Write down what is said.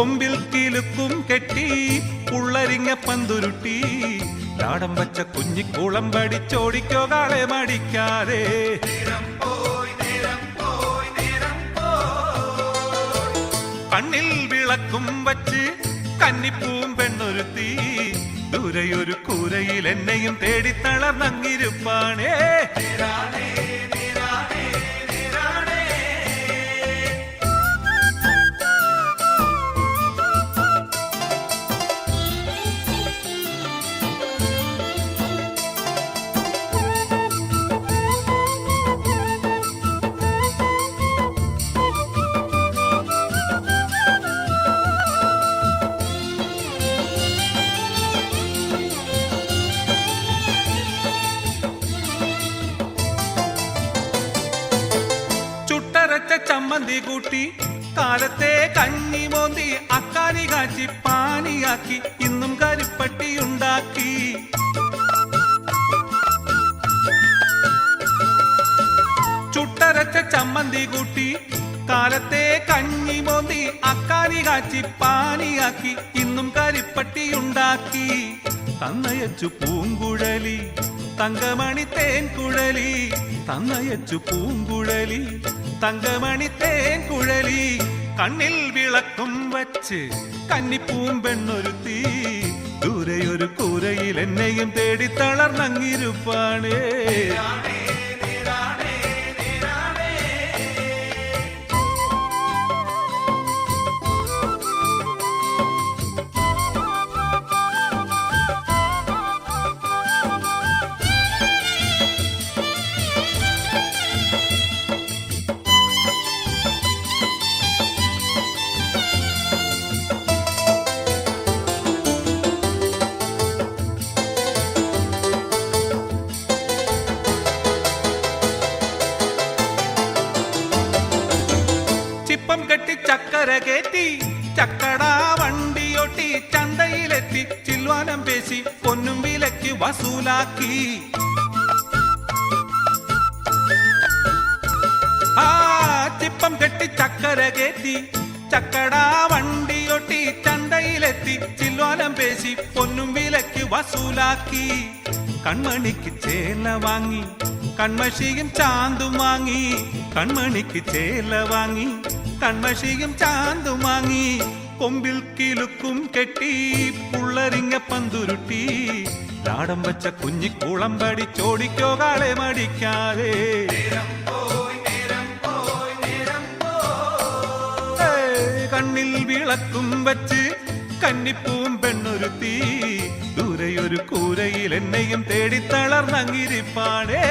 കൊമ്പിൽ കിലുക്കും കെട്ടി പുള്ളരിങ്ങ പന്തുരുട്ടി. ലാടം വച്ച കുഞ്ഞിക്കുളം പടിച്ചോടിക്കോ കാളെ മടിക്കാതെ. കണ്ണിൽ വിളക്കും വച്ച് കന്നിപ്പൂവും പെണ്ണൊരുത്തി. ദൂരയൊരു കൂരയിൽ എന്നെയും തേടി തളർന്നങ്ങിരുപ്പാണേ. ചുട്ടരച്ച ചമ്മന്തി കൂട്ടി കാലത്തെ കഞ്ഞി മോന്തി അക്കാലി കാച്ചി പാനിയാക്കി ഇന്നും കരിപ്പട്ടി ഉണ്ടാക്കി. ചുട്ടരച്ച ചമ്മന്തി കൂട്ടി കാലത്തെ കഞ്ഞി മോന്തി അക്കാലി കാച്ചി പാനിയാക്കി ഇന്നും കരിപ്പട്ടി ഉണ്ടാക്കി. തന്നയച്ചു പൂങ്കുഴലി തങ്കമണി തേൻകുഴലി തന്നയച്ചു പൂങ്കുഴലി തങ്കമണി തേൻ കുഴലി കണ്ണിൽ വിളക്കും വച്ച് കന്നിപ്പൂം പെണ്ണൊരുത്തി. ദൂരെയൊരു കൂരയിൽ എന്നെയും തേടി തളർന്നങ്ങിരുപ്പാണേ. കെട്ടി ചക്കര കേറ്റി ചക്കട വണ്ടിയൊട്ടി ചന്തയിലെത്തി ചിൽവാനം പേശി പൊന്നും വിലക്ക് വസൂലാക്കി. ആ ചിപ്പം കെട്ടി ചക്കര കേറ്റി ചക്കട വണ്ടിയൊട്ടി ചന്തയിലെത്തി ചിൽവാനം പേശി പൊന്നും വിലക്ക് വസൂലാക്കി. കൺമണിക്ക് ചേല വാങ്ങി കൺമഷിയും ചാന്തും വാങ്ങി കൺമണിക്ക് ചേല വാങ്ങി. കൺമഷിയും ചാന്തും വാങ്ങി കൊമ്പിൽ കിലുക്കും കെട്ടി പുള്ളരിങ്ങ പന്തുരുട്ടി. ലാടം വച്ച കുഞ്ഞിക്കുളം പടിച്ചോടിക്കോ കാളെ മടിക്കാതെ. കണ്ണിൽ വിളക്കും വച്ച് കന്നിപ്പൂം പെണ്ണൊരുത്തി. ദൂരെയൊരു കൂരയിൽ എന്നെയും തേടി തളർന്നങ്ങിരിപ്പാടേ